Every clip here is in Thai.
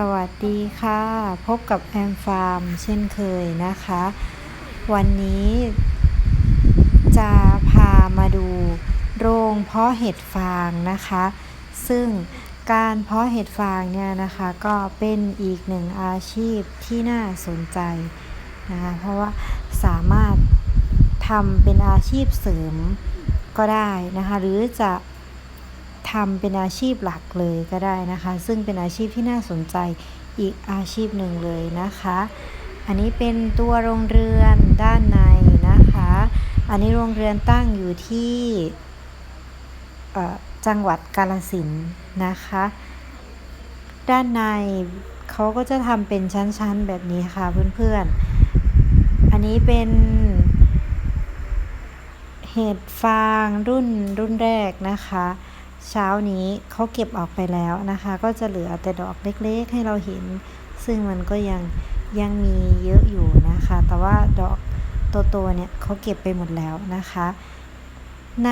สวัสดีค่ะ พบกับแอมฟาร์มเช่นเคยนะคะ วันนี้จะพามาดูโรงเพาะเห็ดฟางนะคะ ซึ่งการเพาะเห็ดฟางเนี่ยนะคะก็เป็นอีกหนึ่งอาชีพที่น่าสนใจนะคะเพราะว่าสามารถทำเป็นอาชีพเสริมก็ได้นะคะ หรือจะ ทำเป็นอาชีพหลักเลยก็ได้นะคะ ซึ่งเป็นอาชีพที่น่าสนใจอีกอาชีพหนึ่งเลยนะคะ อันนี้เป็นตัวโรงเรือนด้านในนะคะ อันนี้โรงเรือนตั้งอยู่ที่จังหวัดกาฬสินนะคะ ด้านในเขาก็จะทำเป็นชั้นๆแบบนี้ค่ะเพื่อนๆ อันนี้เป็นเห็ดฟางรุ่นรุ่นแรกนะคะ เช้านี้เขาเก็บออกไปแล้วนะคะ ก็จะเหลือแต่ดอกเล็กๆ ให้เราเห็น ซึ่งมันก็ยังยังมีเยอะอยู่นะคะ แต่ว่าดอกโตๆเนี่ยเขาเก็บไปหมดแล้วนะคะ ใน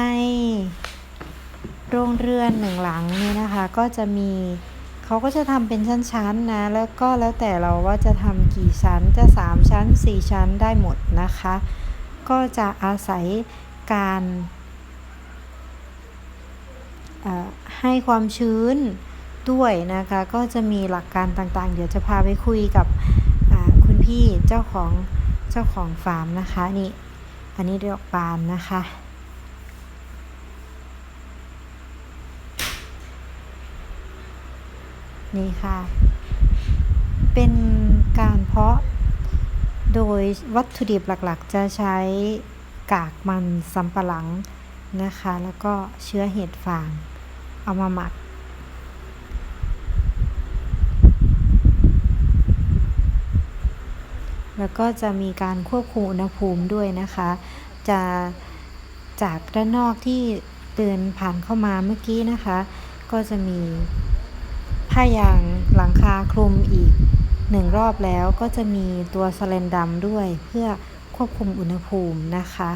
โรงเรือนหนึ่งหลังเนี่ยนะคะ ก็จะมีเขาก็จะทำเป็นชั้นๆนะ แล้วก็แล้วแต่เราว่าจะทำกี่ชั้นจะ 3 ชั้น 4 ชั้นได้หมดนะคะ ก็จะอาศัยการ ให้ความชื้นด้วยนะคะ ก็จะมีหลักการต่างๆ เดี๋ยวจะพาไปคุยกับคุณพี่เจ้าของเจ้าของฟาร์มนะคะนี่อันนี้ดอกบานนะคะนี่ค่ะ เป็นการเพาะโดยวัตถุดิบหลักๆ จะใช้กากมันสำปะหลังนะคะ แล้วก็เชื้อเห็ดฟาง เอามาหมัก แล้วก็จะมีการควบคุมอุณหภูมิด้วยนะคะ จะจากด้านนอกที่เดินผ่านเข้ามาเมื่อกี้นะคะ ก็จะมีผ้ายางหลังคาคลุมอีกหนึ่งรอบแล้วก็จะมีตัวสแลนดำด้วยเพื่อควบคุมอุณหภูมินะคะ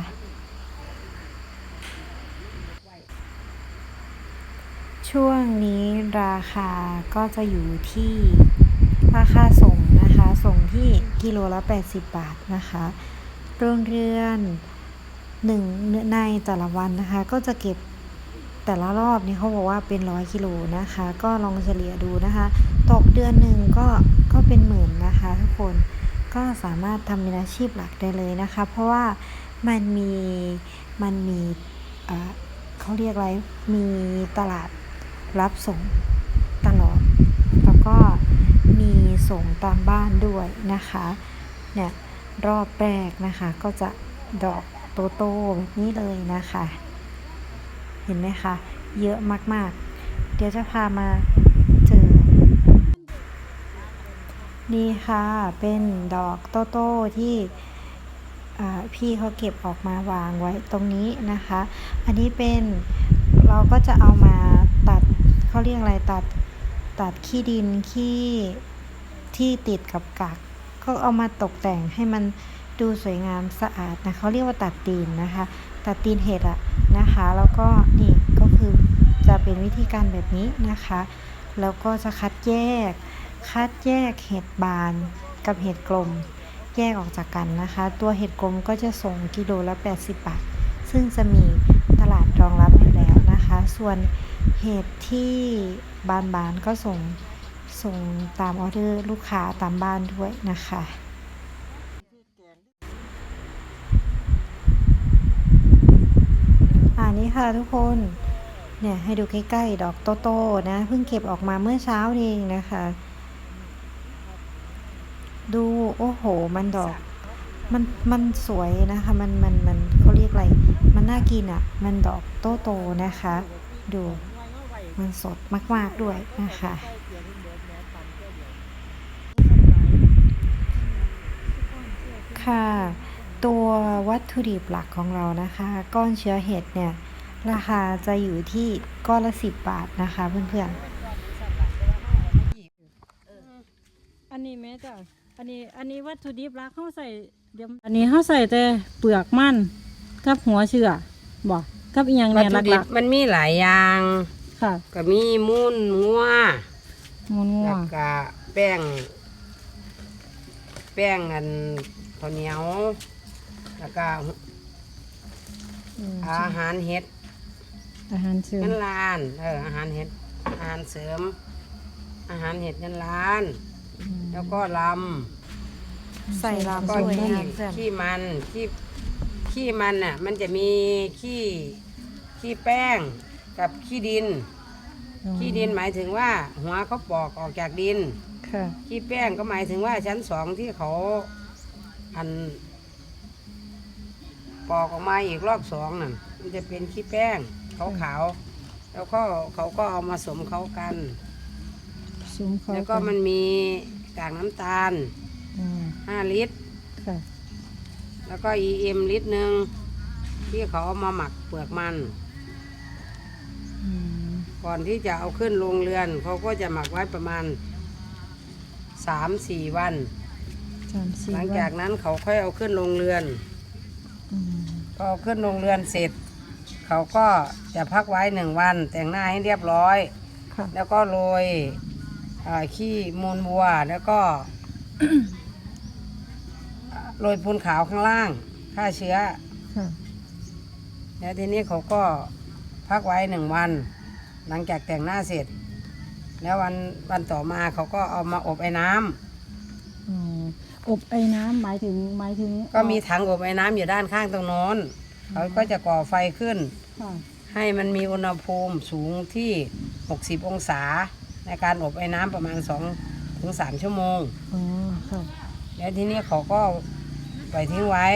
ช่วงนี้ราคาก็จะอยู่ที่ราคาส่งนะคะ ส่งที่กิโลละ 80 บาทนะคะโรงเรือนหนึ่งในแต่ละวันนะคะ ก็จะเก็บแต่ละรอบนี่เขาบอกว่าเป็นร้อยกิโลนะคะ ก็ลองเฉลี่ยดูนะคะ ตกเดือนหนึ่งก็ก็เป็นหมื่นนะคะทุกคนก็สามารถทำเป็นอาชีพหลักได้เลยนะคะ เพราะว่ามันมีมันมีเขาเรียกอะไรมีตลาด รับส่งตลอด แล้วก็มีส่งตามบ้านด้วยนะคะ เนี่ยรอบแรกนะคะก็จะดอกโตๆแบบนี้เลยนะคะ เห็นไหมคะ เยอะมากๆ เดี๋ยวจะพามาเจอ นี่ค่ะ เป็นดอกโตๆที่พี่เขาเก็บออกมาวางไว้ตรงนี้นะคะ อันนี้เป็น เราก็จะเอามาตัดเขาเรียกอะไรตัดตัดขี้ดินขี้ที่ติดกับกากก็เอามาตกแต่งให้มันดูสวยงามสะอาดนะเขาเรียกว่าตัดตีนนะคะ ตัดตีนเห็ดอะนะคะ แล้วก็นี่ก็คือจะเป็นวิธีการแบบนี้นะคะ แล้วก็จะคัดแยก คัดแยกเห็ดบานกับเห็ดกลมแยกออกจากกันนะคะ ตัวเห็ดกลมก็จะส่งกิโลละ 80 บาท ซึ่งจะมีตลาดรองรับ ส่วนเห็ดที่บานๆก็ส่งส่งตามออเดอร์ลูกค้าตามบ้านด้วยนะคะอันนี้ค่ะทุกคนเนี่ยให้ดูใกล้ๆ ดอกโตๆนะเพิ่งเก็บออกมาเมื่อเช้าเองนะคะ ดูโอ้โห มันดอก มันมันสวยนะคะ มันมันมันเขาเรียกอะไร มันน่ากินอะ มันดอกโตๆนะคะ ดูมันสดมาก ๆ ด้วยนะคะค่ะ ตัววัตถุดิบหลักของเรานะคะ ก้อนเชื้อเห็ดเนี่ย ราคาจะอยู่ที่ก้อนละ10บบาทนะคะเพื่อนๆ อันนี้แม่จ้ะอันนี้อันนี้วัตถุดิบหลักเขาใส่เดี๋ยวอันนี้เขาใส่แต่เปลือกมันกับหัวเชื่อบอก กับอีหยังวัตเนี่ยถุดิหบลักมันมีหลายอย่าง ๆค่ะก็มีมูนงัวมูนงัวแล้วก็แป้ง แป้งอันข้าวเหนียว แล้วก็อืมอาหารเห็ดอาหารเสริมเงินล้านเอออาหารเห็ดอาหารเสริม อาหารเห็ดเงินล้านอืมแล้วก็ลใส่ำลำก็สวยขี้งามเพื่อนขี้มันขี้ขี้มันอะ มันจะมีขี้ ขี้แป้งกับขี้ดินอ๋อขี้ดินหมายถึงว่า หัวเขาปอกออกจากดิน ค่ะ ขี้แป้งก็หมายถึงว่าชั้นสองที่เขาอัน ปอกออกมาอีกรอบสองน่ะมันจะเป็นขี้แป้งขาวขาวๆแล้วก็เขาก็เอามาสมเขากันซุ้มเขาแล้วก็มันมีกากน้ำตาลอืม5ลิตร ค่ะ แล้วก็ EM ลิตรหนึ่งที่เขาเอามาหมักเปลือกมันอืม ก่อนที่จะเอาขึ้นโรงเรือนเขาก็จะหมักไว้ประมาณ3-4วัน สามสี่หลังวัจากนนั้นเขาค่อยเอาขึ้นโรงเรือนอืมพอเอาขึ้นโรงเรือนเสร็จ เขาก็จะพักไว้หนึ่งวัน แต่งหน้าให้เรียบร้อย ค่ะ แล้วก็โรยอ่าขี้มูลวัวแล้วก็ โรยปูนขาวข้างล่างฆ่าเชื้อ ค่ะ แล้วทีนี้เขาก็พักไว้หนึ่งวัน หลังจากแต่งหน้าเสร็จ แล้ววันวันต่อมาเขาก็เอามาอบไอ้น้ำอ๋ออบไอ้น้ำหมายถึงหมายถึงก็มีถังอบไอ้น้ำอยู่ด้านข้างตรงโน้นเขาก็จะก่อไฟขึ้น ค่ะให้มันมีอุณหภูมิสูงที่ 60 องศา ในการอบไอ้น้ำประมาณ2ถึง3ชั่วโมง อ๋อค่ะแล้วทีนี้เขาก็ปล่อยทิ้งไว้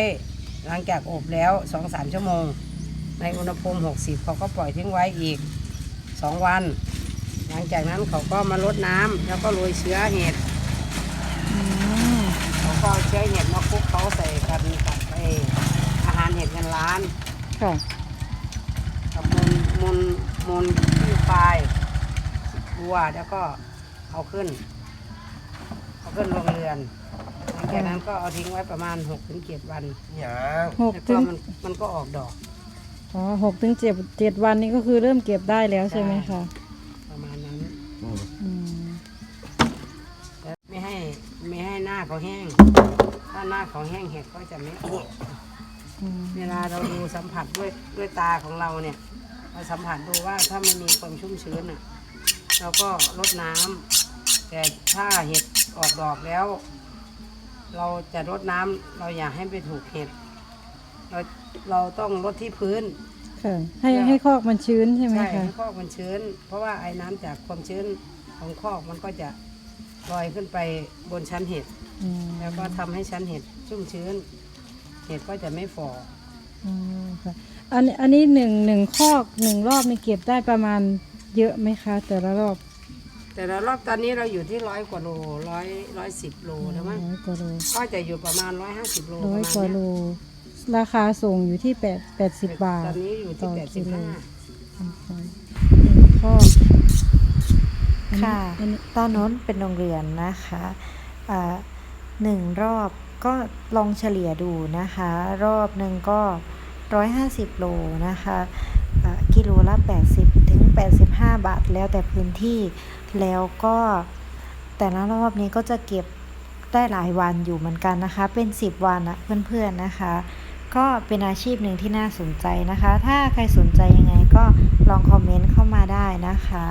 หลังจากอบแล้ว2-3ชั่วโมง ในอุณหภูมิ 60 เขาก็ปล่อยทิ้งไว้อีก 2วัน หลังจากนั้นเขาก็มาลดน้ำแล้วก็โรยเชื้อเห็ดอืมเขาก็เอาเชื้อเห็ดมาคลุกเขาใส่กันกับไออาหารเห็ดเงินล้านค่ะกับมูลมูลมูลขี้ควายวัวแล้วก็เอาขึ้น เอาขึ้นโรงเรือน หลังจากนั้นก็เอาทิ้งไว้ประมาณ6กถึงเจ็ดวัน หกแล้วถึก็งมันมันก็ออกดอก อ๋อหกถึงเจ็ดเจ็ดวันนี้ก็คือเริ่มเก็บได้แล้วใช่ไหมคะประมาณนั้น อืมแล้วไม่ให้ไม่ให้หน้าเขาแห้ง ถ้าหน้าเขาแห้งเห็ดก็จะไม่ออกอืมเวลาเราดูสัมผัสด้วยด้วยตาของเราเนี่ยเราสัมผัสดูว่าถ้ามันมีความชุ่มชื้นอะเราก็ลดน้ำแต่ถ้าเห็ดออกดอกแล้ว เราจะรดน้ำเราอยากให้ไปถูกเห็ด เราเราต้องรดที่พื้น ค่ะ ให้ให้คอกมันชื้นใช่ไหมใช่คะ ให้คอกมันชื้น เพราะว่าไอ้น้ำจากความชื้นของคอกมันก็จะลอยขึ้นไปบนชั้นเห็ด อืมแล้วก็ทำให้ชั้นเห็ดชุ่มชื้น เห็ดก็จะไม่ฝ่ออ๋อค่ะอันนี้อันนี้หนึ่งหนึ่งคอกหนึ่งรอบนี่เก็บได้ประมาณเยอะไหมคะ แต่ละรอบแต่ละรอบตอนนี้เราอยู่ที่ร้อยกว่าโลร้อยร้อยสิบโลแล้วมั้งร้อยกว่าโลก็จะอยู่ประมาณร้อยห้าสิบโลร้อยประกว่ามาณโลเนี้ย ราคาส่งอยู่ที่แปดแปดสิบบาทตอนนี้อยู่ที่ต่อแปดสิบกิโลห้านะคะหนึ่งคอกอันนี้ค่ะอันนี้ตอนโน้นเป็นโรงเรียนนะคะอ่าหนึ่งรอบก็ลองเฉลี่ยดูนะคะ รอบหนึ่งก็150โลนะคะอ่ากิโลละ80ถึง85บาทแล้วแต่พื้นที่แล้วก็แต่ละรอบนี้ก็จะเก็บได้หลายวันอยู่เหมือนกันนะคะ เป็น10วันนะเพื่อนๆนะคะ ก็เป็นอาชีพหนึ่งที่น่าสนใจนะคะ ถ้าใครสนใจยังไงก็ลองคอมเมนต์เข้ามาได้นะคะ